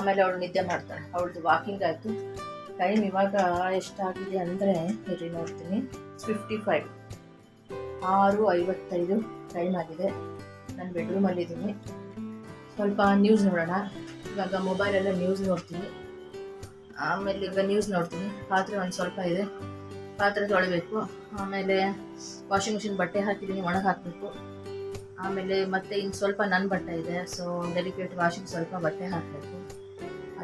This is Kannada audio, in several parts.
ಆಮೇಲೆ ಅವಳು ನಿದ್ದೆ ಮಾಡ್ತಾಳೆ. ಅವಳದು ವಾಕಿಂಗ್ ಆಯಿತು. ಟೈಮ್ ಇವಾಗ ಎಷ್ಟಾಗಿದೆ ಅಂದರೆ ಇರಿ ನೋಡ್ತೀನಿ. ಫಿಫ್ಟಿ ಫೈವ್ ಆರು ಐವತ್ತೈದು ಟೈಮ್ ಆಗಿದೆ. ನಾನು ಬೆಡ್ರೂಮಲ್ಲಿದ್ದೀನಿ ಸ್ವಲ್ಪ ನ್ಯೂಸ್ ನೋಡೋಣ. ಇವಾಗ ಮೊಬೈಲೆಲ್ಲ ನ್ಯೂಸ್ ನೋಡ್ತೀನಿ. ಆಮೇಲೆ ಈಗ ನ್ಯೂಸ್ ನೋಡ್ತೀನಿ. ಪಾತ್ರೆ ಒಂದು ಸ್ವಲ್ಪ ಇದೆ. ಪಾತ್ರೆ ತೊಳಿಬೇಕು. ಆಮೇಲೆ ವಾಷಿಂಗ್ ಮಿಷಿನ್ ಬಟ್ಟೆ ಹಾಕಿದ್ದೀನಿ ಒಣಗಿ ಹಾಕಬೇಕು. ಆಮೇಲೆ ಮತ್ತೆ ಇನ್ನು ಸ್ವಲ್ಪ ನನ್ನ ಬಟ್ಟೆ ಇದೆ. ಸೊ ಡೆಲಿಕೇಟ್ ವಾಷಿಂಗ್ ಸ್ವಲ್ಪ ಬಟ್ಟೆ ಹಾಕಬೇಕು.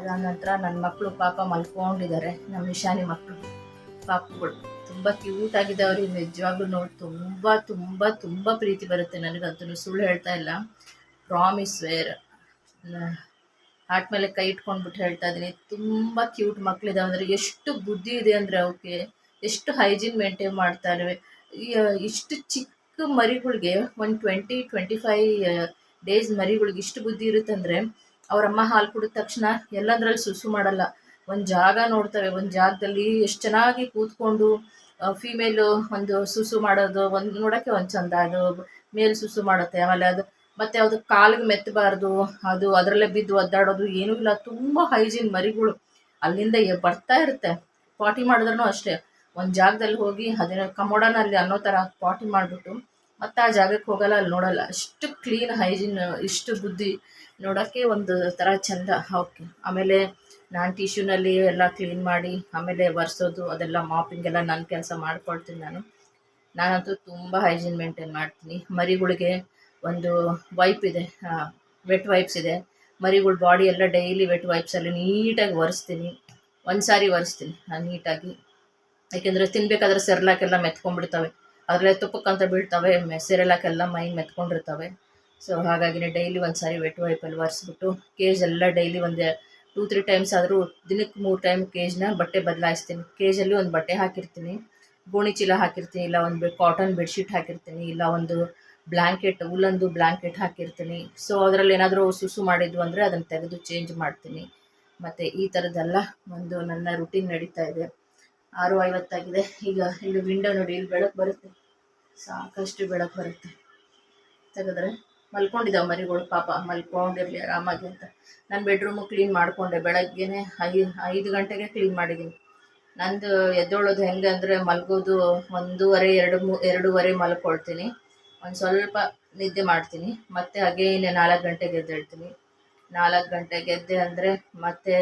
ಅದಾದ ನಂತರ ನನ್ನ ಮಕ್ಕಳು ಪಾಪ ಮಲ್ಕೊಂಡಿದ್ದಾರೆ ನಮ್ಮ ನಿಶಾನಿ ಮಕ್ಕಳು ಪಾಪಗಳು. ತುಂಬ ಕ್ಯೂಟ್ ಆಗಿದೆ ಅವ್ರಿಗೆ ನಿಜವಾಗ್ಲೂ ನೋಡಿ ತುಂಬ ತುಂಬ ತುಂಬ ಪ್ರೀತಿ ಬರುತ್ತೆ ನನಗಂತೂ. ಸುಳ್ಳು ಹೇಳ್ತಾ ಇಲ್ಲ. ಪ್ರಾಮಿಸ್ ವೇರ್ ಹಾಟ್ ಮೇಲೆ ಕೈ ಇಟ್ಕೊಂಡ್ಬಿಟ್ಟು ಹೇಳ್ತಾ ಇದ್ದೀನಿ ತುಂಬ ಕ್ಯೂಟ್ ಮಕ್ಕಳಿದಾವೆ ಅಂದರೆ ಎಷ್ಟು ಬುದ್ಧಿ ಇದೆ ಅಂದರೆ ಅವಕ್ಕೆ ಎಷ್ಟು ಹೈಜೀನ್ ಮೇಂಟೈನ್ ಮಾಡ್ತಾರೆ ಇರುವೆ ಇಷ್ಟು ಚಿಕ್ಕ ಮರಿಗಳಿಗೆ, ಒಂದು ಟ್ವೆಂಟಿ ಟ್ವೆಂಟಿ ಫೈ ಡೇಸ್ ಮರಿಗಳಿಗೆ ಇಷ್ಟು ಬುದ್ಧಿ ಇರುತ್ತಂದರೆ ಅವರಮ್ಮ ಹಾಲು ಕುಡಿದ ತಕ್ಷಣ ಎಲ್ಲದ್ರಲ್ಲಿ ಸುಸು ಮಾಡಲ್ಲ. ಒಂದು ಜಾಗ ನೋಡ್ತವೆ, ಒಂದು ಜಾಗದಲ್ಲಿ ಎಷ್ಟು ಚೆನ್ನಾಗಿ ಕೂತ್ಕೊಂಡು ಫೀಮೇಲು ಒಂದು ಸುಸು ಮಾಡೋದು, ಒಂದು ನೋಡೋಕ್ಕೆ ಒಂದು ಚಂದ, ಅದು ಮೇಲ್ ಸುಸು ಮಾಡುತ್ತೆ, ಆಮೇಲೆ ಅದು ಮತ್ತೆ ಅದು ಕಾಲಿಗೆ ಮೆತ್ತಬಾರ್ದು ಅದು ಅದರಲ್ಲೇ ಬಿದ್ದು ಒದ್ದಾಡೋದು ಏನೂ ಇಲ್ಲ, ತುಂಬ ಹೈಜೀನ್ ಮರಿಗಳು. ಅಲ್ಲಿಂದ ಬರ್ತಾ ಇರುತ್ತೆ ಪಾಟಿ ಮಾಡಿದ್ರೂ ಅಷ್ಟೇ. ಒಂದು ಜಾಗದಲ್ಲಿ ಹೋಗಿ ಅದೇನೋ ಕಮೋಡನಲ್ಲಿ ಅನ್ನೋ ಥರ ಪಾಟಿ ಮಾಡಿಬಿಟ್ಟು ಮತ್ತೆ ಆ ಜಾಗಕ್ಕೆ ಹೋಗಲ್ಲ, ಅಲ್ಲಿ ನೋಡಲ್ಲ. ಅಷ್ಟು ಕ್ಲೀನ್ ಹೈಜೀನ್, ಇಷ್ಟು ಬುದ್ಧಿ. ನೋಡೋಕ್ಕೆ ಒಂದು ಥರ ಚಂದ. ಓಕೆ. ಆಮೇಲೆ ನಾನು ಟಿಶ್ಯೂನಲ್ಲಿ ಎಲ್ಲ ಕ್ಲೀನ್ ಮಾಡಿ, ಆಮೇಲೆ ಒರೆಸೋದು, ಅದೆಲ್ಲ ಮಾಪಿಂಗ್ ಎಲ್ಲ ನನ್ನ ಕೆಲಸ ಮಾಡ್ಕೊಳ್ತೀನಿ ನಾನು. ನಾನಂತೂ ತುಂಬ ಹೈಜೀನ್ ಮೇಂಟೈನ್ ಮಾಡ್ತೀನಿ. ಮರಿಗಳಿಗೆ ಒಂದು ವೈಪ್ ಇದೆ ವೆಟ್ ವೈಪ್ಸ್ ಇದೆ. ಮರಿಗಳ ಬಾಡಿ ಎಲ್ಲ ಡೈಲಿ ವೆಟ್ ವೈಪ್ಸಲ್ಲಿ ನೀಟಾಗಿ ಒರೆಸ್ತೀನಿ. ಒಂದು ಸಾರಿ ಒರೆಸ್ತೀನಿ ನೀಟಾಗಿ. ಯಾಕೆಂದರೆ ತಿನ್ಬೇಕಾದ್ರೆ ಸೆರ್ಲಾಕೆಲ್ಲ ಮೆತ್ಕೊಂಡ್ಬಿಡ್ತವೆ. ಅದರಲ್ಲೇ ತುಪ್ಪಕ್ಕಂತ ಬೀಳ್ತವೆ ಸೆರೆಲಾಕೆಲ್ಲ ಮೈ ಮೆತ್ಕೊಂಡಿರ್ತವೆ. ಸೊ ಹಾಗಾಗಿ ಡೈಲಿ ಒಂದು ಸಾರಿ ವೆಟ್ ವೈಪಲ್ಲಿ ಒರೆಸ್ಬಿಟ್ಟು ಕೇಜ್ ಎಲ್ಲ ಡೈಲಿ ಒಂದು ಟೂ ತ್ರೀ ಟೈಮ್ಸ್ ಆದರೂ ದಿನಕ್ಕೆ ಮೂರು ಟೈಮ್ ಕೇಜ್ನ ಬಟ್ಟೆ ಬದಲಾಯಿಸ್ತೀನಿ. ಕೇಜಲ್ಲಿ ಒಂದು ಬಟ್ಟೆ ಹಾಕಿರ್ತೀನಿ. ಗೋಣಿ ಚೀಲ ಹಾಕಿರ್ತೀನಿ, ಇಲ್ಲ ಒಂದು ಕಾಟನ್ ಬೆಡ್ಶೀಟ್ ಹಾಕಿರ್ತೀನಿ, ಇಲ್ಲ ಒಂದು ಬ್ಲ್ಯಾಂಕೆಟ್ ಉಲ್ಲೊಂದು ಬ್ಲ್ಯಾಂಕೆಟ್ ಹಾಕಿರ್ತೀನಿ. ಸೊ ಅದರಲ್ಲಿ ಏನಾದರೂ ಸುಸು ಮಾಡಿದ್ವು ಅಂದರೆ ಅದನ್ನು ತೆಗೆದು ಚೇಂಜ್ ಮಾಡ್ತೀನಿ. ಮತ್ತು ಈ ಥರದ್ದೆಲ್ಲ ಒಂದು ನನ್ನ ರುಟೀನ್ ನಡೀತಾ ಇದೆ. ಆರು ಐವತ್ತಾಗಿದೆ ಈಗ ಇಲ್ಲಿ ವಿಂಡೋ ನೋಡಿ, ಇಲ್ಲಿ ಬೆಳಕು ಬರುತ್ತೆ. ಸಾಕಷ್ಟು ಬೆಳಕು ಬರುತ್ತೆ. ತೆಗೆದ್ರೆ ಮಲ್ಕೊಂಡಿದ್ದಾವೆ ಮರಿಗಳು, ಪಾಪ ಮಲ್ಕೊಂಡಿರಲಿ ಆರಾಮಾಗಿ ಅಂತ. ನಾನು ಬೆಡ್ರೂಮು ಕ್ಲೀನ್ ಮಾಡಿಕೊಂಡೆ, ಬೆಳಗ್ಗೆನೆ ಐ ಐದು ಗಂಟೆಗೆ ಕ್ಲೀನ್ ಮಾಡಿದ್ದೀನಿ ನಂದು ಎದ್ದೊಳೋದು ಹೆಂಗೆ ಅಂದರೆ ಮಲಗೋದು ಒಂದೂವರೆ, ಎರಡು ಮೂ ಎರಡೂವರೆ ಮಲ್ಕೊಳ್ತೀನಿ. ಒಂದು ಸ್ವಲ್ಪ ನಿದ್ದೆ ಮಾಡ್ತೀನಿ. ಮತ್ತೆ ಹಾಗೇನೆ ನಾಲ್ಕು ಗಂಟೆಗೆ ಎದ್ದೇಳ್ತೀನಿ. ನಾಲ್ಕು ಗಂಟೆಗೆ ಎದ್ದೆ ಅಂದರೆ ಮತ್ತೆ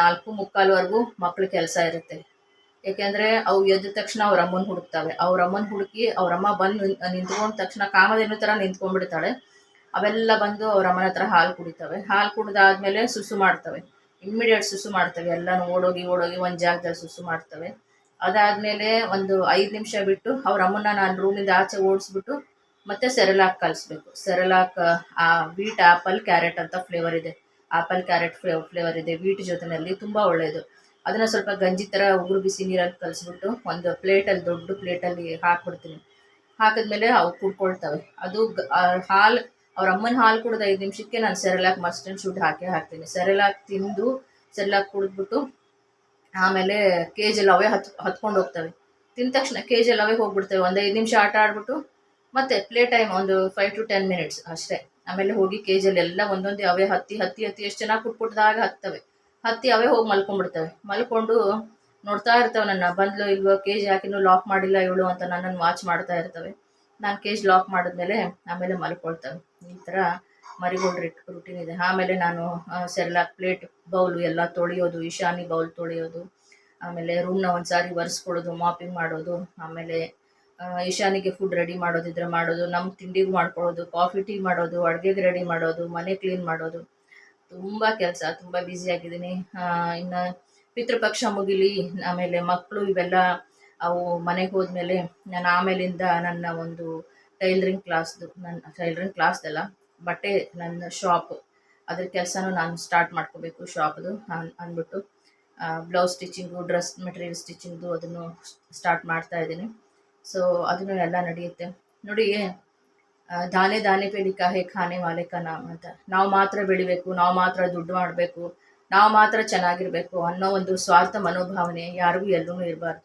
ನಾಲ್ಕು ಮುಕ್ಕಾಲ್ವರೆಗೂ ಮಕ್ಕಳು ಕೆಲಸ ಇರುತ್ತೆ. ಏಕೆಂದರೆ ಅವು ಎದ್ದ ತಕ್ಷಣ ಅವ್ರ ಅಮ್ಮನ ಹುಡುಕ್ತಾವೆ. ಅವ್ರ ಅಮ್ಮನ ಹುಡುಕಿ ಅವ್ರ ಅಮ್ಮ ಬಂದು ನಿಂತ್ಕೊಂಡ ತಕ್ಷಣ ಕಾಮಧೇನು ಥರ ನಿಂತ್ಕೊಂಡ್ಬಿಡ್ತಾಳೆ. ಅವೆಲ್ಲ ಬಂದು ಅವ್ರ ಅಮ್ಮನ ಹತ್ರ ಹಾಲು ಕುಡಿತವೆ. ಹಾಲು ಕುಡಿದಾದ್ಮೇಲೆ ಸುಸು ಮಾಡ್ತವೆ. ಇಮ್ಮಿಡಿಯೇಟ್ ಸುಸು ಮಾಡ್ತವೆ. ಎಲ್ಲನೂ ಓಡೋಗಿ ಓಡೋಗಿ ಒಂದು ಜಾಗದಲ್ಲಿ ಸುಸು ಮಾಡ್ತವೆ. ಅದಾದ್ಮೇಲೆ ಒಂದು ಐದು ನಿಮಿಷ ಬಿಟ್ಟು ಅವ್ರ ಅಮ್ಮನ ನಾನು ರೂಮಿಂದ ಆಚೆ ಓಡಿಸ್ಬಿಟ್ಟು ಮತ್ತೆ ಸೆರೆಲಾಕ್ ಕಲಿಸ್ಬೇಕು. ಸೆರೆಲಾಕ್, ಆ ವೀಟ್ ಆಪಲ್ ಕ್ಯಾರೆಟ್ ಅಂತ ಫ್ಲೇವರ್ ಇದೆ. ಆಪಲ್ ಕ್ಯಾರೆಟ್ ಫ್ಲೇವ್ ಫ್ಲೇವರ್ ಇದೆ. ವೀಟ್ ಜೊತೆಯಲ್ಲಿ ತುಂಬ ಒಳ್ಳೆಯದು ಅದನ್ನು ಸ್ವಲ್ಪ ಗಂಜಿ ಥರ ಉಗುರು ಬಿಸಿ ನೀರಲ್ಲಿ ಕಲಸ್ಬಿಟ್ಟು ಒಂದು ಪ್ಲೇಟಲ್ಲಿ ದೊಡ್ಡ ಪ್ಲೇಟಲ್ಲಿ ಹಾಕ್ಬಿಡ್ತೀನಿ. ಹಾಕಿದ್ಮೇಲೆ ಅವು ಕುಡ್ಕೊಳ್ತವೆ. ಅದು ಹಾಲು, ಅವ್ರ ಅಮ್ಮನ ಹಾಲು ಕುಡಿದ ಐದು ನಿಮಿಷಕ್ಕೆ ನಾನು ಸೆರೆಲಾಕ್ ಮಸ್ಟ್ ಶೂಟ್ ಹಾಕಿ ಹಾಕ್ತೀನಿ. ಸೆರೆಲಾಕ್ ತಿಂದು ಸೆರೆಲಾಕ್ ಕುಡಿದ್ಬಿಟ್ಟು ಆಮೇಲೆ ಕೇಜಲ್ಲಿ ಅವೇ ಹತ್, ಹತ್ಕೊಂಡು ಹೋಗ್ತವೆ. ತಿಂದ ತಕ್ಷಣ ಕೇಜಲ್ಲಿ ಅವೇ ಹೋಗ್ಬಿಡ್ತವೆ. ಒಂದು ಐದು ನಿಮಿಷ ಆಟ ಆಡ್ಬಿಟ್ಟು ಮತ್ತೆ ಪ್ಲೇ ಟೈಮ್ ಒಂದು ಫೈವ್ ಟು ಟೆನ್ ಮಿನಿಟ್ಸ್ ಅಷ್ಟೇ. ಆಮೇಲೆ ಹೋಗಿ ಕೇಜಲ್ಲಿ ಎಲ್ಲ ಒಂದೊಂದೇ ಅವೇ ಹತ್ತಿ ಹತ್ತಿ ಹತ್ತಿ ಎಷ್ಟು ಚೆನ್ನಾಗಿ ಕುಟ್ಬಿಟ್ಟದಾಗ ಹತ್ತವೆ. ಹತ್ತಿ ಅವೇ ಹೋಗಿ ಮಲ್ಕೊಂಡ್ಬಿಡ್ತವೆ. ಮಲ್ಕೊಂಡು ನೋಡ್ತಾ ಇರ್ತವೆ ನನ್ನ ಬಂದ್ಲು ಇಲ್ವೋ ಕೇಜ್ ಯಾಕಿನ್ನೂ ಲಾಕ್ ಮಾಡಿಲ್ಲ ಇವಳು ಅಂತ ನನ್ನನ್ನು ವಾಚ್ ಮಾಡ್ತಾ ಇರ್ತವೆ. ನಾನು ಕೇಜ್ ಲಾಕ್ ಮಾಡಿದ್ಮೇಲೆ ಆಮೇಲೆ ಮಲ್ಕೊಳ್ತವೆ. ಈ ಥರ ಮರಿಗೋಲ್ಡ್ ರಿಟ್ ರುಟೀನ್ ಇದೆ. ಆಮೇಲೆ ನಾನು ಸೆರ್ಲಾಕ್ ಪ್ಲೇಟ್ ಬೌಲು ಎಲ್ಲ ತೊಳೆಯೋದು ಈಶಾನಿ ಬೌಲ್ ತೊಳೆಯೋದು, ಆಮೇಲೆ ರೂಮ್ನ ಒಂದು ಸಾರಿ ಒರೆಸ್ಕೊಳ್ಳೋದು ಮಾಪಿಂಗ್ ಮಾಡೋದು, ಆಮೇಲೆ ಈಶಾನಿಗೆ ಫುಡ್ ರೆಡಿ ಮಾಡೋದಿದ್ರೆ ಮಾಡೋದು ನಮ್ಮ ತಿಂಡಿಗೆ ಮಾಡ್ಕೊಳ್ಳೋದು ಕಾಫಿ ಟೀ ಮಾಡೋದು, ಅಡುಗೆಗೆ ರೆಡಿ ಮಾಡೋದು, ಮನೆ ಕ್ಲೀನ್ ಮಾಡೋದು. ತುಂಬ ಕೆಲಸ, ತುಂಬ ಬ್ಯುಸಿಯಾಗಿದ್ದೀನಿ ಇನ್ನು ಪಿತೃಪಕ್ಷ ಮುಗಿಲಿ, ಆಮೇಲೆ ಮಕ್ಕಳು ಇವೆಲ್ಲ ಅವು ಮನೆಗೆ ಹೋದ್ಮೇಲೆ ನಾನು ಆಮೇಲಿಂದ ನನ್ನ ಒಂದು ಟೈಲರಿಂಗ್ ಕ್ಲಾಸ್ದು ನನ್ನ ಟೈಲರಿಂಗ್ ಕ್ಲಾಸ್ದಲ್ಲ ಬಟ್ಟೆ ನನ್ನ ಶಾಪ್, ಅದ್ರ ಕೆಲಸನೂ ನಾನು ಸ್ಟಾರ್ಟ್ ಮಾಡ್ಕೋಬೇಕು ಶಾಪ್ದು ಅಂದ್ಬಿಟ್ಟು ಬ್ಲೌಸ್ ಸ್ಟಿಚಿಂಗು, ಡ್ರೆಸ್ ಮೆಟೀರಿಯಲ್ ಸ್ಟಿಚಿಂಗ್ದು ಅದನ್ನು ಸ್ಟಾರ್ಟ್ ಮಾಡ್ತಾ ಇದ್ದೀನಿ. ಸೊ ಅದನ್ನು ಎಲ್ಲ ನಡೆಯುತ್ತೆ. ನೋಡಿ ದಾನೆ ದಾನೆ ಪೇ ಲಿಖಾ ಹೇ ಖಾನೆ ವಾಲೆ ಕಾ ನಾಮ್ ಅಂತ. ನಾವು ಮಾತ್ರ ಬೆಳಿಬೇಕು, ನಾವು ಮಾತ್ರ ದುಡ್ಡು ಮಾಡಬೇಕು, ನಾವು ಮಾತ್ರ ಚೆನ್ನಾಗಿರಬೇಕು ಅನ್ನೋ ಒಂದು ಸ್ವಾರ್ಥ ಮನೋಭಾವನೆ ಯಾರಿಗೂ ಎಲ್ಲೂ ಇರಬಾರ್ದು.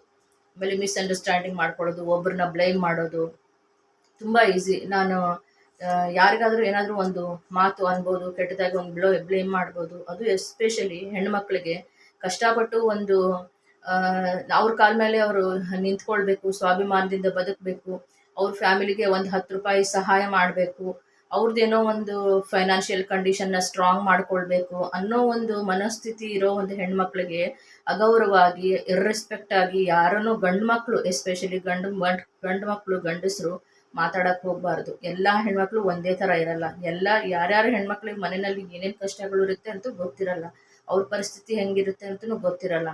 ಆಮೇಲೆ ಮಿಸ್ಅಂಡರ್ಸ್ಟ್ಯಾಂಡಿಂಗ್ ಮಾಡ್ಕೊಳ್ಳೋದು ಒಬ್ಬರನ್ನ ಬ್ಲೇಮ್ ಮಾಡೋದು ತುಂಬ ಈಸಿ ನಾನು ಯಾರಿಗಾದರೂ ಏನಾದರೂ ಒಂದು ಮಾತು ಅನ್ಬೋದು, ಕೆಟ್ಟದಾಗಿ ಒಂದು ಬ್ಲೋ ಬ್ಲೇಮ್ ಮಾಡ್ಬೋದು, ಅದು ಎಸ್ಪೆಷಲಿ ಹೆಣ್ಮಕ್ಳಿಗೆ ಕಷ್ಟಪಟ್ಟು ಒಂದು ಅವ್ರ ಕಾಲ ಮೇಲೆ ಅವರು ನಿಂತ್ಕೊಳ್ಬೇಕು, ಸ್ವಾಭಿಮಾನದಿಂದ ಬದುಕಬೇಕು ಅವ್ರ ಫ್ಯಾಮಿಲಿಗೆ ಒಂದು ಹತ್ತು ರೂಪಾಯಿ ಸಹಾಯ ಮಾಡಬೇಕು. ಅವ್ರದ್ದೇನೋ ಒಂದು ಫೈನಾನ್ಷಿಯಲ್ ಕಂಡೀಷನ್ನ ಸ್ಟ್ರಾಂಗ್ ಮಾಡ್ಕೊಳ್ಬೇಕು ಅನ್ನೋ ಒಂದು ಮನಸ್ಥಿತಿ ಇರೋ ಒಂದು ಹೆಣ್ಮಕ್ಳಿಗೆ ಅಗೌರವಾಗಿ ಇರ್ರೆಸ್ಪೆಕ್ಟ್ ಆಗಿ ಯಾರನ್ನು ಗಂಡು ಮಕ್ಕಳು ಎಸ್ಪೆಷಲಿ ಗಂಡು ಗಂಡು ಮಕ್ಕಳು ಗಂಡಸರು ಮಾತಾಡಕ್ಕೆ ಹೋಗ್ಬಾರ್ದು. ಎಲ್ಲ ಹೆಣ್ಮಕ್ಳು ಒಂದೇ ತರ ಇರಲ್ಲ. ಎಲ್ಲ ಯಾರ್ಯಾರು ಹೆಣ್ಮಕ್ಳಿಗೆ ಮನೆಯಲ್ಲಿ ಏನೇನು ಕಷ್ಟಗಳು ಇರುತ್ತೆ ಅಂತೂ ಗೊತ್ತಿರಲ್ಲ. ಅವ್ರ ಪರಿಸ್ಥಿತಿ ಹೆಂಗಿರುತ್ತೆ ಅಂತಲೂ ಗೊತ್ತಿರಲ್ಲ.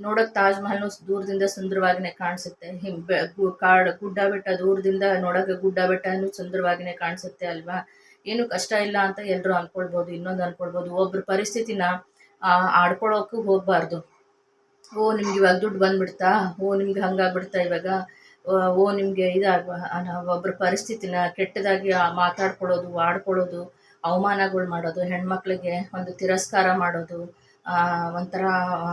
ನೋಡೋಕೆ ತಾಜ್ ಮಹಲ್ನು ದೂರದಿಂದ ಸುಂದರವಾಗಿನೇ ಕಾಣಿಸುತ್ತೆ. ಹಿಂ ಬೆ ಗು- ಕಾಡು ಗುಡ್ಡ ಬೆಟ್ಟ ದೂರದಿಂದ ನೋಡೋಕೆ ಗುಡ್ಡ ಬೆಟ್ಟನೂ ಸುಂದರವಾಗಿನೇ ಕಾಣಿಸುತ್ತೆ ಅಲ್ವಾ? ಏನು ಕಷ್ಟ ಇಲ್ಲ ಅಂತ ಎಲ್ಲರೂ ಅನ್ಕೊಳ್ಬೋದು ಇನ್ನೊಂದು ಅನ್ಕೊಳ್ಬೋದು. ಒಬ್ರ ಪರಿಸ್ಥಿತಿನ ಆ, ಆಡ್ಕೊಳ್ಳೋಕ್ಕೂ ಹೋಗಬಾರ್ದು. ಓ ನಿಮ್ಗೆ ಇವಾಗ ದುಡ್ಡು ಬಂದ್ಬಿಡ್ತಾ? ಓ ನಿಮ್ಗೆ ಹಂಗಾಗ್ಬಿಡ್ತಾ ಇವಾಗ? ಓ ನಿಮಗೆ ಇದಾಗ ಒಬ್ಬರ ಪರಿಸ್ಥಿತಿನ ಕೆಟ್ಟದಾಗಿ ಮಾತಾಡ್ಕೊಳ್ಳೋದು ಆಡ್ಕೊಳ್ಳೋದು ಅವಮಾನಗಳು ಮಾಡೋದು ಹೆಣ್ಮಕ್ಳಿಗೆ ಒಂದು ತಿರಸ್ಕಾರ ಮಾಡೋದು ಒಂಥರ ಆ,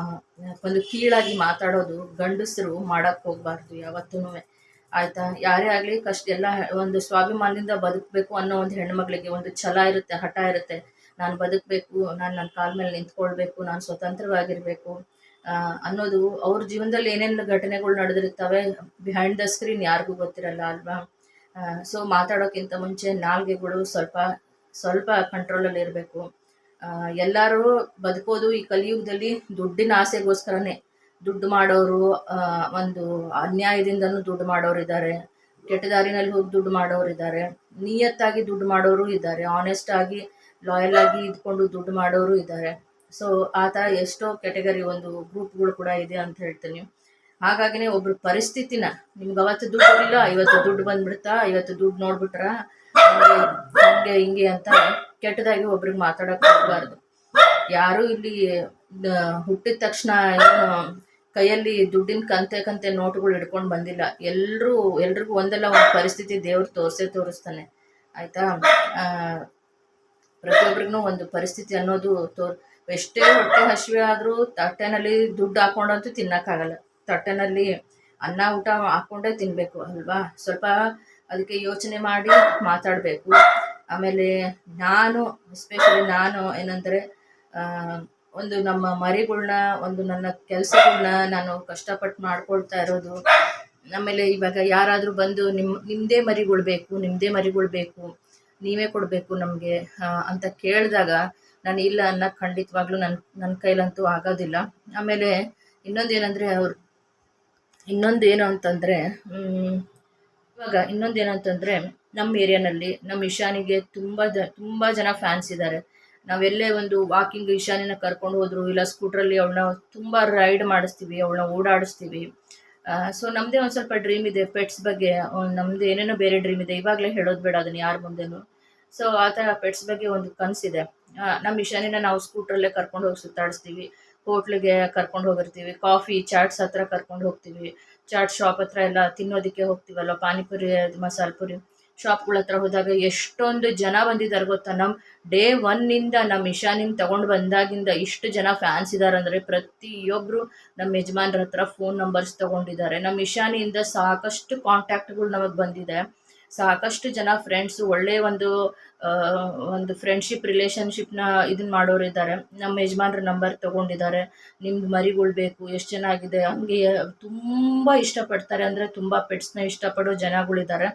ಒಂದು ಕೀಳಾಗಿ ಮಾತಾಡೋದು ಗಂಡಸರು ಮಾಡಕ್ಕೆ ಹೋಗ್ಬಾರ್ದು ಯಾವತ್ತೂ ಆಯ್ತಾ? ಯಾರೇ ಆಗಲಿ ಕಷ್ಟ ಎಲ್ಲ ಒಂದು ಸ್ವಾಭಿಮಾನದಿಂದ ಬದುಕಬೇಕು ಅನ್ನೋ ಒಂದು ಹೆಣ್ಮಗಳಿಗೆ ಒಂದು ಛಲ ಇರುತ್ತೆ ಹಠ ಇರುತ್ತೆ. ನಾನು ಬದುಕಬೇಕು ನಾನು ನನ್ನ ಕಾಲ ಮೇಲೆ ನಿಂತ್ಕೊಳ್ಬೇಕು ನಾನು ಸ್ವತಂತ್ರವಾಗಿರಬೇಕು ಅನ್ನೋದು ಅವ್ರ ಜೀವನದಲ್ಲಿ ಏನೇನು ಘಟನೆಗಳು ನಡೆದಿರ್ತವೆ ಬಿಹೈಂಡ್ ದ ಸ್ಕ್ರೀನ್ ಯಾರಿಗೂ ಗೊತ್ತಿರಲ್ಲ ಅಲ್ವಾ? ಸೊ ಮಾತಾಡೋಕ್ಕಿಂತ ಮುಂಚೆ ನಾಲ್ಗೆಗಳು ಸ್ವಲ್ಪ ಸ್ವಲ್ಪ ಕಂಟ್ರೋಲಲ್ಲಿ ಇರಬೇಕು ಎಲ್ಲರೂ ಬದುಕೋದು ಈ ಕಲಿಯುಗದಲ್ಲಿ ದುಡ್ಡಿನ ಆಸೆಗೋಸ್ಕರನೇ. ದುಡ್ಡು ಮಾಡೋರು ಒಂದು ಅನ್ಯಾಯದಿಂದನೂ ದುಡ್ಡು ಮಾಡೋರು ಇದ್ದಾರೆ. ಕೆಟ್ಟ ದಾರಿನಲ್ಲಿ ಹೋಗಿ ದುಡ್ಡು ಮಾಡೋರು ಇದ್ದಾರೆ. ನಿಯತ್ತಾಗಿ ದುಡ್ಡು ಮಾಡೋರು ಇದ್ದಾರೆ. ಆನೆಸ್ಟ್ ಆಗಿ ಲಾಯಲ್ ಆಗಿ ಇದ್ಕೊಂಡು ದುಡ್ಡು ಮಾಡೋರು ಇದ್ದಾರೆ. ಸೊ ಆ ಥರ ಎಷ್ಟೋ ಕೆಟಗರಿ ಒಂದು ಗ್ರೂಪ್ಗಳು ಕೂಡ ಇದೆ ಅಂತ ಹೇಳ್ತೀನಿ. ಹಾಗಾಗಿನೇ ಒಬ್ರ ಪರಿಸ್ಥಿತಿನ, ನಿಮ್ಗೆ ಅವತ್ತು ದುಡ್ಡು ಇಲ್ಲ, ಇವತ್ತು ದುಡ್ಡು ಬಂದ್ಬಿಡ್ತಾ, ಇವತ್ತು ದುಡ್ಡು ನೋಡ್ಬಿಟ್ರ? ಹಂಗೆ ಹಂಗೆ ಅಂತ ಕೆಟ್ಟದಾಗಿ ಒಬ್ರಿಗೆ ಮಾತಾಡಕ್ ಹೋಗ್ಬಾರ್ದು. ಯಾರು ಇಲ್ಲಿ ಹುಟ್ಟಿದ ತಕ್ಷಣ ಏನು, ಕೈಯಲ್ಲಿ ದುಡ್ಡಿನ ಕಂತೆ ಕಂತೆ ನೋಟುಗಳು ಹಿಡ್ಕೊಂಡು ಬಂದಿಲ್ಲ. ಎಲ್ಲರೂ ಎಲ್ರಿಗೂ ಒಂದಲ್ಲ ಒಂದು ಪರಿಸ್ಥಿತಿ ದೇವ್ರು ತೋರಿಸೇ ತೋರಿಸ್ತಾನೆ. ಆಯಿತಾ? ಪ್ರತಿಯೊಬ್ಬರಿಗೂ ಒಂದು ಪರಿಸ್ಥಿತಿ ಅನ್ನೋದು ತೋರ್, ಎಷ್ಟೇ ಹೊಟ್ಟೆ ಹಸಿವೆ ಆದರೂ ತಟ್ಟೆನಲ್ಲಿ ದುಡ್ಡು ಹಾಕೊಂಡಂತೂ ತಿನ್ನೋಕ್ಕಾಗಲ್ಲ. ತಟ್ಟೆನಲ್ಲಿ ಅನ್ನ, ಊಟ ಹಾಕೊಂಡೇ ತಿನ್ಬೇಕು, ಅಲ್ವಾ? ಸ್ವಲ್ಪ ಅದಕ್ಕೆ ಯೋಚನೆ ಮಾಡಿ ಮಾತಾಡಬೇಕು. ಆಮೇಲೆ ನಾನು ಎಸ್ಪೆಷಲಿ ನಾನು ಏನಂದರೆ ಒಂದು ನಮ್ಮ ಮರಿಗಳನ್ನ ಒಂದು ನನ್ನ ಕೆಲಸಗಳನ್ನ ನಾನು ಕಷ್ಟಪಟ್ಟು ಮಾಡ್ಕೊಳ್ತಾ ಇರೋದು. ಆಮೇಲೆ ಇವಾಗ ಯಾರಾದರೂ ಬಂದು ನಿಮ್ಮ ನಿಮ್ಮದೇ ಮರಿಗಳು ಬೇಕು ನಿಮ್ಮದೇ ಮರಿಗಳು ಬೇಕು, ನೀವೇ ಕೊಡಬೇಕು ನಮಗೆ ಅಂತ ಕೇಳಿದಾಗ ನಾನು ಇಲ್ಲ ಅನ್ನೋಕ್ಕೆ ಖಂಡಿತವಾಗ್ಲೂ ನನ್ನ ನನ್ನ ಕೈಲಂತೂ ಆಗೋದಿಲ್ಲ. ಆಮೇಲೆ ಇನ್ನೊಂದು ಏನಂದರೆ ಅವ್ರು, ಇನ್ನೊಂದು ಏನು ಅಂತಂದರೆ ಇವಾಗ ಇನ್ನೊಂದು ಏನಂತಂದರೆ ನಮ್ಮ ಏರಿಯಾನಲ್ಲಿ ನಮ್ಮ ಇಶಾನಿಗೆ ತುಂಬ ಜ, ತುಂಬ ಜನ ಫ್ಯಾನ್ಸ್ ಇದ್ದಾರೆ ನಾವೆಲ್ಲೇ ಒಂದು ವಾಕಿಂಗ್ ಇಶಾನಿನ ಕರ್ಕೊಂಡು ಹೋದ್ರು, ಇಲ್ಲ ಸ್ಕೂಟ್ರಲ್ಲಿ ಅವಳನ್ನ ತುಂಬ ರೈಡ್ ಮಾಡಿಸ್ತೀವಿ ಅವಳನ್ನ ಓಡಾಡಿಸ್ತೀವಿ. ಸೊ ನಮ್ಮದೇ ಒಂದು ಸ್ವಲ್ಪ ಡ್ರೀಮ್ ಇದೆ ಪೆಟ್ಸ್ ಬಗ್ಗೆ. ನಮ್ಮದು ಏನೇನೋ ಬೇರೆ ಡ್ರೀಮ್ ಇದೆ, ಇವಾಗಲೇ ಹೇಳೋದು ಬೇಡ ಅದನ್ನು ಯಾರ ಮುಂದೆನೂ. ಸೊ ಆ ಥರ ಪೆಟ್ಸ್ ಬಗ್ಗೆ ಒಂದು ಕನಸಿದೆ ನಮ್ಮ ಇಶಾನಿನ ನಾವು ಸ್ಕೂಟ್ರಲ್ಲೇ ಕರ್ಕೊಂಡು ಹೋಗಿ ಸುತ್ತಾಡಿಸ್ತೀವಿ. ಹೋಟ್ಲಿಗೆ ಕರ್ಕೊಂಡು ಹೋಗಿರ್ತೀವಿ ಕಾಫಿ ಚಾಟ್ಸ್ ಹತ್ರ ಕರ್ಕೊಂಡು ಹೋಗ್ತೀವಿ. ಚಾಟ್ ಶಾಪ್ ಹತ್ರ ಎಲ್ಲ ತಿನ್ನೋದಕ್ಕೆ ಹೋಗ್ತೀವಲ್ಲ ಪಾನಿಪುರಿ ಮಸಾಲೆ ಪುರಿ ಶಾಪ್ಗಳ ಹತ್ರ ಹೋದಾಗ ಎಷ್ಟೊಂದು ಜನ ಬಂದಿದ್ದಾರೆ ಗೊತ್ತಾ? ನಮ್ಮ ಡೇ ಒನ್ನಿಂದ ನಮ್ಮ ಇಶಾನಿಂದ ತಗೊಂಡು ಬಂದಾಗಿಂದ ಇಷ್ಟು ಜನ ಫ್ಯಾನ್ಸ್ ಇದ್ದಾರೆ ಅಂದರೆ ಪ್ರತಿಯೊಬ್ಬರು ನಮ್ಮ ಯಜಮಾನ್ರ ಹತ್ರ ಫೋನ್ ನಂಬರ್ಸ್ ತಗೊಂಡಿದ್ದಾರೆ. ನಮ್ಮ ಇಶಾನಿಯಿಂದ ಸಾಕಷ್ಟು ಕಾಂಟ್ಯಾಕ್ಟ್ಗಳು ನಮಗೆ ಬಂದಿದೆ. ಸಾಕಷ್ಟು ಜನ ಫ್ರೆಂಡ್ಸು ಒಳ್ಳೆಯ ಒಂದು ಒಂದು ಫ್ರೆಂಡ್ಶಿಪ್ ರಿಲೇಷನ್ಶಿಪ್ನ ಇದನ್ನ ಮಾಡೋರು ಇದ್ದಾರೆ ನಮ್ಮ ಯಜಮಾನ್ರ ನಂಬರ್ ತಗೊಂಡಿದ್ದಾರೆ. ನಿಮ್ದು ಮರಿಗಳು ಬೇಕು, ಎಷ್ಟು ಚೆನ್ನಾಗಿದೆ ಹಂಗೆ ತುಂಬ ಇಷ್ಟಪಡ್ತಾರೆ ಅಂದರೆ ತುಂಬ ಪೆಟ್ಸ್ನ ಇಷ್ಟಪಡೋ ಜನಗಳಿದ್ದಾರೆ.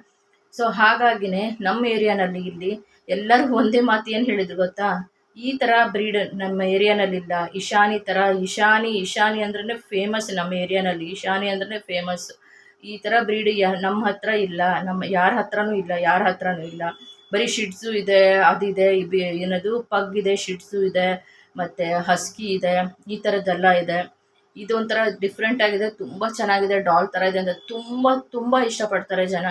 ಸೊ ಹಾಗಾಗಿನೇ ನಮ್ಮ ಏರಿಯಾನಲ್ಲಿ ಇಲ್ಲಿ ಎಲ್ಲರೂ ಒಂದೇ ಮಾತು ಏನು ಹೇಳಿದ್ರು ಗೊತ್ತಾ? ಈ ಥರ ಬ್ರೀಡ್ ನಮ್ಮ ಏರಿಯಾನಲ್ಲಿಲ್ಲ. ಇಶಾನಿ ಥರ ಇಶಾನಿ ಇಶಾನಿ ಅಂದ್ರೆ ಫೇಮಸ್ ನಮ್ಮ ಏರಿಯಾನಲ್ಲಿ. ಇಶಾನಿ ಅಂದ್ರೆ ಫೇಮಸ್ ಈ ಥರ ಬ್ರೀಡ್ ಯಾ ನಮ್ಮ ಹತ್ರ ಇಲ್ಲ. ನಮ್ಮ ಯಾರ ಹತ್ರನೂ ಇಲ್ಲ, ಯಾರ ಹತ್ರನೂ ಇಲ್ಲ. ಬರೀ ಶಿಡ್ಸು ಇದೆ ಅದಿದೆ ಏನದು ಪಗ್ ಇದೆ ಶಿಡ್ಸು ಇದೆ, ಮತ್ತು ಹಸ್ಕಿ ಇದೆ, ಈ ಥರದ್ದೆಲ್ಲ ಇದೆ. ಇದು ಒಂಥರ ಡಿಫ್ರೆಂಟ್ ಆಗಿದೆ. ತುಂಬ ಚೆನ್ನಾಗಿದೆ. ಡಾಲ್ ಥರ ಇದೆ ಅಂತ ತುಂಬ ತುಂಬ ಇಷ್ಟಪಡ್ತಾರೆ ಜನ.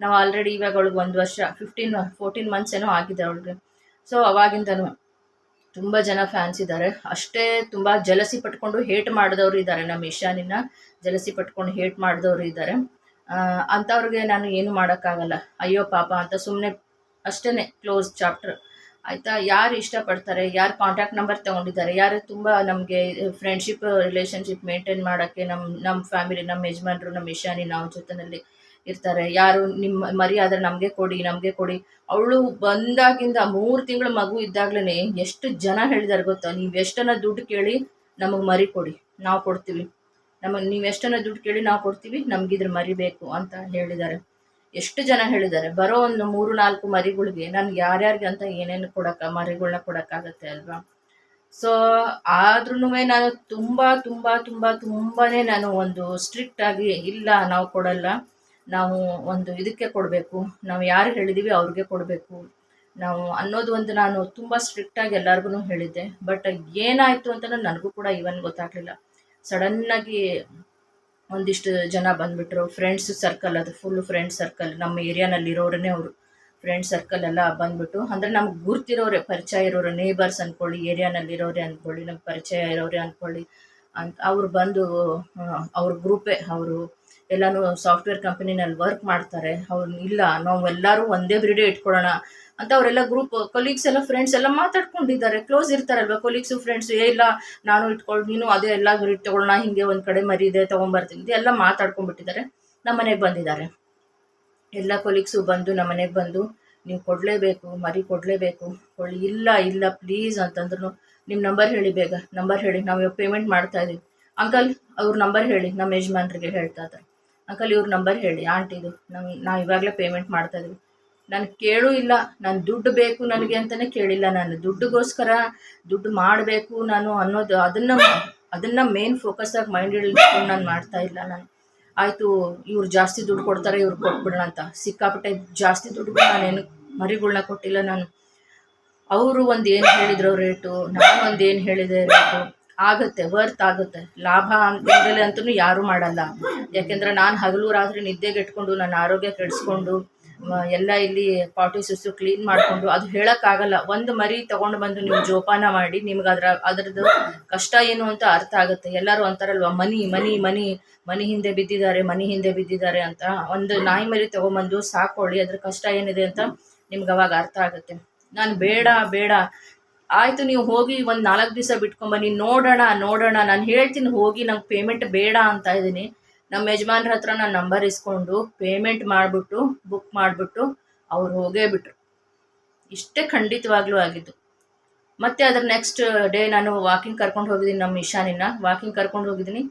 ನಾವು ಆಲ್ರೆಡಿ ಇವಾಗ ಅವಳಿಗೆ ಒಂದು ವರ್ಷ ಫಿಫ್ಟೀನ್ ಫೋರ್ಟೀನ್ ಮಂತ್ಸ್ ಏನೋ ಆಗಿದೆ ಅವಳಿಗೆ. ಸೊ ಅವಾಗಿಂದನೂ ತುಂಬ ಜನ ಫ್ಯಾನ್ಸ್ ಇದ್ದಾರೆ. ಅಷ್ಟೇ ತುಂಬ ಜಲಸಿ ಪಟ್ಕೊಂಡು ಹೇಟ್ ಮಾಡಿದವರು ಇದ್ದಾರೆ ನಮ್ಮ ಇಶಾನಿನ ಜಲಸಿ ಪಟ್ಕೊಂಡು ಹೇಟ್ ಮಾಡಿದವರು ಇದ್ದಾರೆ. ಅಂಥವ್ರಿಗೆ ನಾನು ಏನು ಮಾಡೋಕ್ಕಾಗಲ್ಲ. ಅಯ್ಯೋ ಪಾಪ ಅಂತ ಸುಮ್ಮನೆ ಅಷ್ಟೇ ಕ್ಲೋಸ್ ಚಾಪ್ಟರ್ ಆಯಿತಾ? ಯಾರು ಇಷ್ಟಪಡ್ತಾರೆ? ಯಾರು ಕಾಂಟ್ಯಾಕ್ಟ್ ನಂಬರ್ ತೊಗೊಂಡಿದ್ದಾರೆ? ಯಾರು ತುಂಬ ನಮಗೆ ಫ್ರೆಂಡ್ಶಿಪ್ ರಿಲೇಷನ್ಶಿಪ್ ಮೇಂಟೈನ್ ಮಾಡೋಕ್ಕೆ ನಮ್ಮ ನಮ್ಮ ಫ್ಯಾಮಿಲಿ ನಮ್ಮ ಯಜಮಾನ್ರು, ನಮ್ಮ ಇಶಾನಿ ನಾವು ಜೊತೆಯಲ್ಲಿ ಇರ್ತಾರೆ. ಯಾರು ನಿಮ್ಮ ಮರಿ ಆದ್ರೆ ನಮಗೆ ಕೊಡಿ ನಮಗೆ ಕೊಡಿ. ಅವಳು ಬಂದಾಗಿಂದ ಮೂರು ತಿಂಗಳ ಮಗು ಇದ್ದಾಗ್ಲೇ ಎಷ್ಟು ಜನ ಹೇಳಿದಾರೆ ಗೊತ್ತಾ? ನೀವು ಎಷ್ಟನ್ನ ದುಡ್ಡು ಕೇಳಿ ನಮಗೆ ಮರಿ ಕೊಡಿ, ನಾವು ಕೊಡ್ತೀವಿ. ನಮಗೆ ನೀವು ಎಷ್ಟನ್ನ ದುಡ್ಡು ಕೇಳಿ ನಾವು ಕೊಡ್ತೀವಿ, ನಮಗಿದ್ರ ಮರಿ ಬೇಕು ಅಂತ ಹೇಳಿದ್ದಾರೆ ಎಷ್ಟು ಜನ ಹೇಳಿದ್ದಾರೆ ಬರೋ ಒಂದು ಮೂರು ನಾಲ್ಕು ಮರಿಗಳಿಗೆ ನನ್ಗೆ ಯಾರ್ಯಾರಿಗೆ ಅಂತ ಏನೇನು ಕೊಡಕ್ಕ ಮರಿಗಳನ್ನ ಕೊಡೋಕ್ಕಾಗತ್ತೆ ಅಲ್ವಾ? ಸೊ ಆದ್ರೂ ನಾನು ತುಂಬ ತುಂಬ ತುಂಬ, ತುಂಬಾನೇ ನಾನು ಒಂದು ಸ್ಟ್ರಿಕ್ಟ್ ಆಗಿ ಇಲ್ಲ, ನಾವು ಕೊಡಲ್ಲ. ನಾವು ಒಂದು ಇದಕ್ಕೆ ಕೊಡಬೇಕು. ನಾವು ಯಾರು ಹೇಳಿದ್ದೀವಿ ಅವ್ರಿಗೆ ಕೊಡಬೇಕು. ನಾವು ಅನ್ನೋದು ಒಂದು ನಾನು ತುಂಬ ಸ್ಟ್ರಿಕ್ಟಾಗಿ ಎಲ್ಲರಿಗೂ ಹೇಳಿದ್ದೆ. ಬಟ್ ಏನಾಯಿತು ಅಂತ ನನಗೂ ಕೂಡ ಇವನ್ ಗೊತ್ತಾಗಲಿಲ್ಲ. ಸಡನ್ನಾಗಿ ಒಂದಿಷ್ಟು ಜನ ಬಂದುಬಿಟ್ರು. ಫ್ರೆಂಡ್ಸ್ ಸರ್ಕಲ್ ಅದು ಫುಲ್ ಫ್ರೆಂಡ್ ಸರ್ಕಲ್ ನಮ್ಮ ಏರಿಯಾನಲ್ಲಿ ಇರೋರೇ ಅವರು. ಫ್ರೆಂಡ್ ಸರ್ಕಲ್ ಎಲ್ಲ ಬಂದ್ಬಿಟ್ಟು, ಅಂದರೆ ನಮ್ಗೆ ಗುರ್ತಿರೋರೆ, ಪರಿಚಯ ಇರೋರು ನೇಬರ್ಸ್ ಅಂದ್ಕೊಳ್ಳಿ ಏರಿಯಾನಲ್ಲಿ ಇರೋರೆ ಅಂದ್ಕೊಳ್ಳಿ ನಮ್ಗೆ ಪರಿಚಯ ಇರೋರೆ ಅಂದ್ಕೊಳ್ಳಿ ಅಂತ, ಅವ್ರು ಬಂದು ಅವ್ರ ಗ್ರೂಪೇ ಅವರು ಎಲ್ಲನೂ ಸಾಫ್ಟ್ವೇರ್ ಕಂಪನಿನಲ್ಲಿ ವರ್ಕ್ ಮಾಡ್ತಾರೆ. ಅವ್ರು ಇಲ್ಲ ನಾವು ಎಲ್ಲರೂ ಒಂದೇ ಬ್ರಿಡೇ ಇಟ್ಕೊಳ್ಳೋಣ ಅಂತ ಅವರೆಲ್ಲ ಗ್ರೂಪ್ ಕೊಲೀಗ್ಸ್ ಎಲ್ಲ ಫ್ರೆಂಡ್ಸ್ ಎಲ್ಲ ಮಾತಾಡ್ಕೊಂಡಿದ್ದಾರೆ. ಕ್ಲೋಸ್ ಇರ್ತಾರಲ್ವ? ಕೊಲೀಗ್ಸು ಫ್ರೆಂಡ್ಸ್ ಏ ಇಲ್ಲ, ನಾನು ಇಟ್ಕೊಂಡು ನೀನು ಅದೇ ಎಲ್ಲ ಬ್ರಿಡ್ ತೊಗೊಳ್ಳೋಣ ಹಿಂಗೆ ಒಂದು ಕಡೆ ಮರಿ ಇದೆ, ತೊಗೊಂಬರ್ತೀನಿ. ಎಲ್ಲ ಮಾತಾಡ್ಕೊಂಡ್ಬಿಟ್ಟಿದ್ದಾರೆ. ನಮ್ಮ ಮನೆಗೆ ಬಂದಿದ್ದಾರೆ. ಎಲ್ಲ ಕೊಲೀಗ್ಸು ಬಂದು ನಮ್ಮ ಮನೆಗೆ ಬಂದು, ನೀವು ಕೊಡಲೇಬೇಕು, ಮರಿ ಕೊಡಲೇಬೇಕು. ಕೊಳ್ಳಿ ಇಲ್ಲ ಇಲ್ಲ ಪ್ಲೀಸ್ ಅಂತಂದ್ರು ನಿಮ್ಮ ನಂಬರ್ ಹೇಳಿ ಬೇಗ ನಂಬರ್ ಹೇಳಿ, ನಾವು ಪೇಮೆಂಟ್ ಮಾಡ್ತಾ ಇದ್ದೀವಿ ಅಂಕಲ್ ಅವ್ರ ನಂಬರ್ ಹೇಳಿ, ನಮ್ಮ ಯಜಮಾನ್ರಿಗೆ ಹೇಳ್ತಾ ಇದ್ದಾರೆ. ಅಂಕಲ್ ಇವ್ರ ನಂಬರ್ ಹೇಳಿ ಆಂಟಿದು ನಂಗೆ ನಾವು ಇವಾಗಲೇ ಪೇಮೆಂಟ್ ಮಾಡ್ತಾ ಇದೀವಿ. ನಾನು ಕೇಳೂ ಇಲ್ಲ, ನಾನು ದುಡ್ಡು ಬೇಕು ನನಗೆ ಅಂತಲೇ ಕೇಳಿಲ್ಲ ನಾನು. ದುಡ್ಡುಗೋಸ್ಕರ ದುಡ್ಡು ಮಾಡಬೇಕು ನಾನು ಅನ್ನೋದು, ಅದನ್ನು ಅದನ್ನು ಮೇನ್ ಫೋಕಸ್ ಆಗಿ ಮೈಂಡ್ ಇಟ್ಕೊಂಡು ನಾನು ಮಾಡ್ತಾ ಇಲ್ಲ ನಾನು. ಆಯಿತು, ಇವ್ರು ಜಾಸ್ತಿ ದುಡ್ಡು ಕೊಡ್ತಾರೆ, ಇವ್ರು ಕೊಟ್ಬಿಡೋಣ ಅಂತ. ಸಿಕ್ಕಾಪಟ್ಟೆ ಜಾಸ್ತಿ ದುಡ್ಡು ನಾನೇನು ಮರಿಗಳ್ನ ಕೊಟ್ಟಿಲ್ಲ ನಾನು. ಅವರು ಒಂದು ಏನು ಹೇಳಿದ್ರು ರೇಟು ನಾನು ಒಂದು ಏನು ಹೇಳಿದೆ ರೇಟು ಆಗುತ್ತೆ ವರ್ತ್ ಆಗುತ್ತೆ. ಲಾಭ ಅಂತಲೇ ಅಂತೂ ಯಾರೂ ಮಾಡಲ್ಲ. ಯಾಕೆಂದ್ರೆ ನಾನು ಹಗಲು ರಾತ್ರಿ ನಿದ್ದೆಗೆಟ್ಕೊಂಡು ನನ್ನ ಆರೋಗ್ಯ ಕೆಡಿಸ್ಕೊಂಡು ಎಲ್ಲ ಇಲ್ಲಿ ಪಾಟಿ ಸುಸು ಕ್ಲೀನ್ ಮಾಡಿಕೊಂಡು ಅದು ಹೇಳೋಕ್ಕಾಗಲ್ಲ. ಒಂದು ಮರಿ ತೊಗೊಂಡು ಬಂದು ನೀವು ಜೋಪಾನ ಮಾಡಿ ನಿಮ್ಗೆ ಅದರ, ಅದರದ್ದು ಕಷ್ಟ ಏನು ಅಂತ ಅರ್ಥ ಆಗುತ್ತೆ. ಎಲ್ಲರೂ ಅಂತಾರಲ್ವ, ಮನಿ ಮನಿ ಮನಿ ಮನಿ ಹಿಂದೆ ಬಿದ್ದಿದ್ದಾರೆ, ಮನಿ ಹಿಂದೆ ಬಿದ್ದಿದ್ದಾರೆ ಅಂತ. ಒಂದು ನಾಯಿ ಮರಿ ತೊಗೊಂಬಂದು ಸಾಕೊಳ್ಳಿ ಅದ್ರ ಕಷ್ಟ ಏನಿದೆ ಅಂತ ನಿಮ್ಗೆ ಅವಾಗ ಅರ್ಥ ಆಗುತ್ತೆ. ನಾನು ಬೇಡ ಬೇಡ. ಆಯಿತು, ನೀವು ಹೋಗಿ ಒಂದು ನಾಲ್ಕು ದಿವಸ ಬಿಟ್ಕೊಂಬನ್ನಿ ನೋಡೋಣ ನೋಡೋಣ. ನಾನು ಹೇಳ್ತೀನಿ, ಹೋಗಿ ನಂಗೆ ಪೇಮೆಂಟ್ ಬೇಡ ಅಂತ ಇದ್ದೀನಿ. ನಮ್ಮ ಯಜಮಾನ್ರ ಹತ್ರ ನಾನು ನಂಬರ್ ಇಸ್ಕೊಂಡು ಪೇಮೆಂಟ್ ಮಾಡಿಬಿಟ್ಟು ಬುಕ್ ಮಾಡಿಬಿಟ್ಟು ಅವ್ರು ಹೋಗೇ ಬಿಟ್ರು. ಇಷ್ಟೇ ಖಂಡಿತವಾಗ್ಲೂ ಆಗಿದ್ದು. ಮತ್ತೆ ಅದ್ರ ನೆಕ್ಸ್ಟ್ ಡೇ ನಾನು ವಾಕಿಂಗ್ ಕರ್ಕೊಂಡು ಹೋಗಿದ್ದೀನಿ ನಮ್ಮ ಇಶಾನಿನ ವಾಕಿಂಗ್ ಕರ್ಕೊಂಡು ಹೋಗಿದ್ದೀನಿ.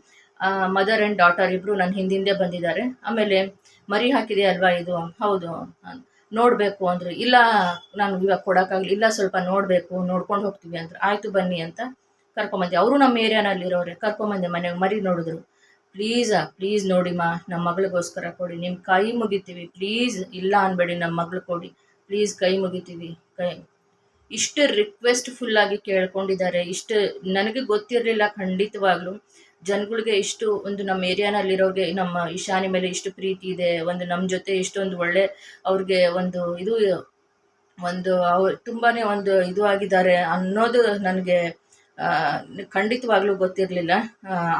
ಮದರ್ ಆ್ಯಂಡ್ ಡಾಟರ್ ಇಬ್ಬರು ನನ್ನ ಹಿಂದಿಂದೆ ಬಂದಿದ್ದಾರೆ. ಆಮೇಲೆ ಮರಿ ಹಾಕಿದೆ ಅಲ್ವಾ ಇದು? ಹೌದು ನೋಡಬೇಕು ಅಂದರು, ಇಲ್ಲ, ನಾನು ಇವಾಗ ಕೊಡೋಕ್ಕಾಗಲಿ, ಇಲ್ಲ ಸ್ವಲ್ಪ ನೋಡಬೇಕು, ನೋಡ್ಕೊಂಡು ಹೋಗ್ತೀವಿ ಅಂದರು, ಆಯಿತು ಬನ್ನಿ ಅಂತ ಕರ್ಕೊಂಬಂದೆ. ಅವರು ನಮ್ಮ ಏರಿಯಾನಲ್ಲಿರೋರೆ ಕರ್ಕೊಂಬಂದೆ ಮನೆಗೆ ಮರಿ ನೋಡಿದ್ರು. ಪ್ಲೀಸಾ ಪ್ಲೀಸ್ ನೋಡಿಮ್ಮ ನಮ್ಮ ಮಗಳಿಗೋಸ್ಕರ ಕೊಡಿ ನಿಮ್ಮ ಕೈ ಮುಗಿತೀವಿ, ಪ್ಲೀಸ್, ಇಲ್ಲ ಅನ್ಬೇಡಿ ನಮ್ಮ ಮಗಳು ಕೊಡಿ, ಪ್ಲೀಸ್ ಕೈ ಮುಗಿತೀವಿ, ಕೈ. ಇಷ್ಟು ರಿಕ್ವೆಸ್ಟ್ ಆಗಿ ಕೇಳ್ಕೊಂಡಿದ್ದಾರೆ, ಇಷ್ಟು ನನಗೆ ಗೊತ್ತಿರಲಿಲ್ಲ ಖಂಡಿತವಾಗ್ಲೂ. ಜನಗಳಿಗೆ ಇಷ್ಟು ಒಂದು ನಮ್ಮ ಏರಿಯಾನಲ್ಲಿರೋಗೆ ನಮ್ಮ ಇಶಾನಿ ಮೇಲೆ ಇಷ್ಟು ಪ್ರೀತಿ ಇದೆ, ಒಂದು ನಮ್ಮ ಜೊತೆ ಇಷ್ಟೊಂದು ಒಳ್ಳೆ ಅವ್ರಿಗೆ ಒಂದು ಇದು, ಒಂದು ಅವ್ರು ತುಂಬಾ ಒಂದು ಇದು ಆಗಿದ್ದಾರೆ ಅನ್ನೋದು ನನಗೆ ಖಂಡಿತವಾಗ್ಲೂ ಗೊತ್ತಿರಲಿಲ್ಲ.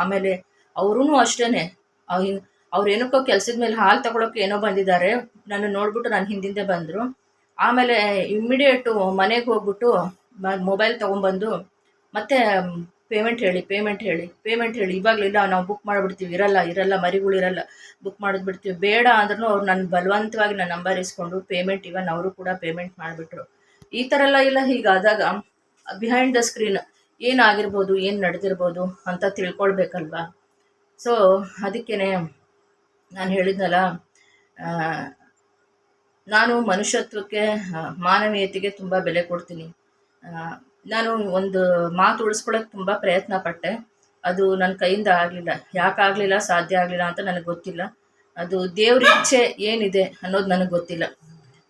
ಆಮೇಲೆ ಅವರೂ ಅಷ್ಟೇ ಅವ್ರು ಏನಕ್ಕೋ ಕೆಲಸದ ಮೇಲೆ ಹಾಲು ತಗೊಳಕ್ಕೆ ಏನೋ ಬಂದಿದ್ದಾರೆ. ನಾನು ನೋಡ್ಬಿಟ್ಟು ನಾನು ಹಿಂದಿಂದೆ ಬಂದರು. ಆಮೇಲೆ ಇಮ್ಮಿಡಿಯೇಟು ಮನೆಗೆ ಹೋಗ್ಬಿಟ್ಟು ಮೊಬೈಲ್ ತೊಗೊಂಬಂದು, ಮತ್ತೆ ಪೇಮೆಂಟ್ ಹೇಳಿ ಪೇಮೆಂಟ್ ಹೇಳಿ ಪೇಮೆಂಟ್ ಹೇಳಿ. ಇವಾಗಲಿಲ್ಲ ನಾವು ಬುಕ್ ಮಾಡಿಬಿಡ್ತೀವಿ. ಇರಲ್ಲ ಇರಲ್ಲ, ಮರಿಗಳು ಇರಲ್ಲ. ಬುಕ್ ಮಾಡಿದ್ಬಿಡ್ತೀವಿ ಬೇಡ ಅಂದ್ರೂ ಅವ್ರು ನನ್ನ ಬಲವಂತವಾಗಿ ನನ್ನ ನಂಬರ್ ಇಸ್ಕೊಂಡು ಪೇಮೆಂಟ್ ಇವನ್ ಅವರು ಕೂಡ ಪೇಮೆಂಟ್ ಮಾಡಿಬಿಟ್ರು. ಈ ಥರ ಎಲ್ಲ ಇಲ್ಲ. ಹೀಗಾದಾಗ ಬಿಹೈಂಡ್ ದ ಸ್ಕ್ರೀನ್ ಏನಾಗಿರ್ಬೋದು, ಏನು ನಡೆದಿರ್ಬೋದು ಅಂತ ತಿಳ್ಕೊಳ್ಬೇಕಲ್ವಾ? ಸೊ ಅದಕ್ಕೇ ನಾನು ಹೇಳಿದ್ನಲ್ಲ ನಾನು ಮನುಷ್ಯತ್ವಕ್ಕೆ ಮಾನವೀಯತೆಗೆ ತುಂಬ ಬೆಲೆ ಕೊಡ್ತೀನಿ. ನಾನು ಒಂದು ಮಾತು ಉಳಿಸ್ಕೊಳ್ಳೋಕೆ ತುಂಬ ಪ್ರಯತ್ನ ಪಟ್ಟೆ. ಅದು ನನ್ನ ಕೈಯಿಂದ ಆಗಲಿಲ್ಲ. ಯಾಕಾಗಲಿಲ್ಲ ಸಾಧ್ಯ ಆಗಲಿಲ್ಲ ಅಂತ ನನಗೆ ಗೊತ್ತಿಲ್ಲ. ಅದು ದೇವ್ರ ಇಚ್ಛೆ ಏನಿದೆ ಅನ್ನೋದು ನನಗೆ ಗೊತ್ತಿಲ್ಲ.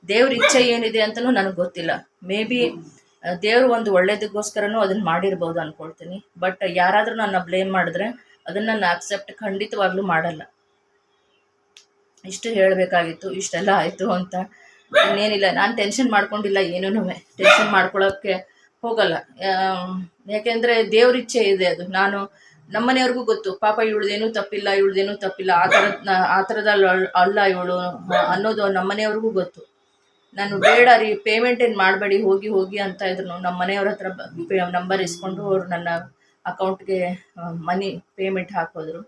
ದೇವ್ರ ಇಚ್ಛೆ ಏನಿದೆ ಅಂತಲೂ ನನಗೆ ಗೊತ್ತಿಲ್ಲ. ಮೇ ಬಿ ದೇವರು ಒಂದು ಒಳ್ಳೇದಕ್ಕೋಸ್ಕರನೂ ಅದನ್ನು ಮಾಡಿರ್ಬೋದು ಅನ್ಕೊಳ್ತೀನಿ. ಬಟ್ ಯಾರಾದರೂ ನನ್ನ ಬ್ಲೇಮ್ ಮಾಡಿದ್ರೆ ಅದನ್ನು ನಾನು ಅಕ್ಸೆಪ್ಟ್ ಖಂಡಿತವಾಗ್ಲೂ ಮಾಡಲ್ಲ. ಇಷ್ಟು ಹೇಳಬೇಕಾಗಿತ್ತು, ಇಷ್ಟೆಲ್ಲ ಆಯಿತು ಅಂತ. ಇನ್ನೇನಿಲ್ಲ, ನಾನು ಟೆನ್ಷನ್ ಮಾಡ್ಕೊಂಡಿಲ್ಲ ಏನೂ ಟೆನ್ಷನ್ ಮಾಡ್ಕೊಳ್ಳೋಕ್ಕೆ ಹೋಗಲ್ಲ. ಯಾಕೆಂದ್ರೆ ದೇವ್ರ ಇಚ್ಛೆ ಇದೆ ಅದು. ನಾನು, ನಮ್ಮನೆಯವ್ರಿಗೂ ಗೊತ್ತು. ಪಾಪ ಇವಳ್ದೇನು ತಪ್ಪಿಲ್ಲ, ಇವಳ್ದೇನೂ ತಪ್ಪಿಲ್ಲ. ಆ ಥರದ ಆ ಅಲ್ಲ ಇವಳು ಅನ್ನೋದು ನಮ್ಮನೆಯವ್ರಿಗೂ ಗೊತ್ತು. ನಾನು ಬೇಡ ರೀ ಪೇಮೆಂಟ್ ಏನು ಮಾಡಬೇಡಿ, ಹೋಗಿ ಹೋಗಿ ಅಂತ ಇದ್ರು ನಮ್ಮ ಮನೆಯವ್ರ ಹತ್ರ ನಂಬರ್ ಇಸ್ಕೊಂಡು ಅವ್ರು ನನ್ನ ಅಕೌಂಟ್ಗೆ ಮನಿ ಪೇಮೆಂಟ್ ಹಾಕೋದ್ರು.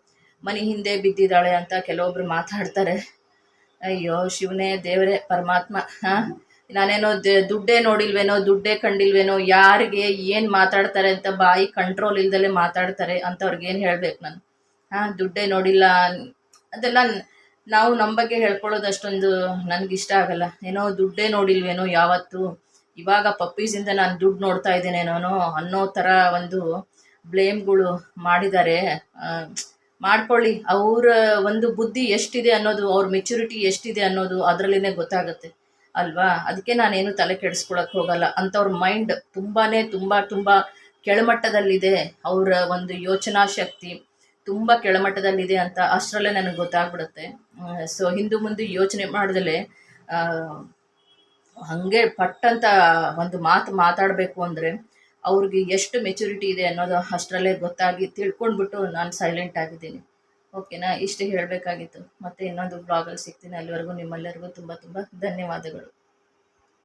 ಮನಿ ಹಿಂದೆ ಬಿದ್ದಿದ್ದಾಳೆ ಅಂತ ಕೆಲವೊಬ್ರು ಮಾತಾಡ್ತಾರೆ. ಅಯ್ಯೋ, ಶಿವನೇ, ದೇವರೇ, ಪರಮಾತ್ಮ, ಹಾ? ನಾನೇನೋ ದುಡ್ಡೇ ನೋಡಿಲ್ವೇನೋ, ದುಡ್ಡೇ ಕಂಡಿಲ್ವೇನೋ, ಯಾರಿಗೆ ಏನು ಮಾತಾಡ್ತಾರೆ ಅಂತ ಬಾಯಿ ಕಂಟ್ರೋಲ್ ಇಲ್ದಲೆ ಮಾತಾಡ್ತಾರೆ ಅಂಥವ್ರಿಗೆ ಏನು ಹೇಳ್ಬೇಕು ನಾನು? ಹಾಂ, ದುಡ್ಡೇ ನೋಡಿಲ್ಲ, ಅದೆಲ್ಲ ನಾವು ನಮ್ಮ ಬಗ್ಗೆ ಹೇಳ್ಕೊಳ್ಳೋದು ಅಷ್ಟೊಂದು ಇಷ್ಟ ಆಗಲ್ಲ. ಏನೋ ದುಡ್ಡೇ ನೋಡಿಲ್ವೇನೋ ಯಾವತ್ತು, ಇವಾಗ ಪಪ್ಪೀಸಿಂದ ನಾನು ದುಡ್ಡು ನೋಡ್ತಾ ಇದ್ದೇನೇನೋ ಅನ್ನೋ ಥರ ಒಂದು ಬ್ಲೇಮ್ಗಳು ಮಾಡಿದ್ದಾರೆ. ಮಾಡ್ಕೊಳ್ಳಿ, ಅವರ ಒಂದು ಬುದ್ಧಿ ಎಷ್ಟಿದೆ ಅನ್ನೋದು, ಅವ್ರ ಮೆಚುರಿಟಿ ಎಷ್ಟಿದೆ ಅನ್ನೋದು ಅದರಲ್ಲೇ ಗೊತ್ತಾಗುತ್ತೆ. ಅಲ್ವಾ? ಅದಕ್ಕೆ ನಾನೇನು ತಲೆ ಕೆಡಿಸ್ಕೊಳಕ್ಕೆ ಹೋಗಲ್ಲ. ಅಂಥವ್ರ ಮೈಂಡ್ ತುಂಬಾ ತುಂಬ ತುಂಬ ಕೆಳಮಟ್ಟದಲ್ಲಿದೆ. ಅವರ ಒಂದು ಯೋಚನಾ ಶಕ್ತಿ ತುಂಬ ಕೆಳಮಟ್ಟದಲ್ಲಿದೆ ಅಂತ ಅಷ್ಟರಲ್ಲೇ ನನಗೆ ಗೊತ್ತಾಗ್ಬಿಡುತ್ತೆ. ಸೊ ಹಿಂದೂ ಮುಂದೆ ಯೋಚನೆ ಮಾಡ್ದಲೇ ಹಾಗೆ ಪಟ್ಟಂತ ಒಂದು ಮಾತು ಮಾತಾಡಬೇಕು ಅಂದರೆ ಅವ್ರಿಗೆ ಎಷ್ಟು ಮೆಚುರಿಟಿ ಇದೆ ಅನ್ನೋದು ಅಷ್ಟರಲ್ಲೇ ಗೊತ್ತಾಗಿ ತಿಳ್ಕೊಂಡ್ಬಿಟ್ಟು ನಾನು ಸೈಲೆಂಟ್ ಆಗಿದ್ದೀನಿ. ಓಕೆನಾ ಇಷ್ಟು ಹೇಳಬೇಕಾಗಿತ್ತು. ಮತ್ತೆ ಇನ್ನೊಂದು ಬ್ಲಾಗಲ್ಲಿ ಸಿಗ್ತೀನಿ. ಅಲ್ಲಿವರೆಗೂ ನಿಮ್ಮೆಲ್ಲರಿಗೂ ತುಂಬ ತುಂಬ ಧನ್ಯವಾದಗಳು.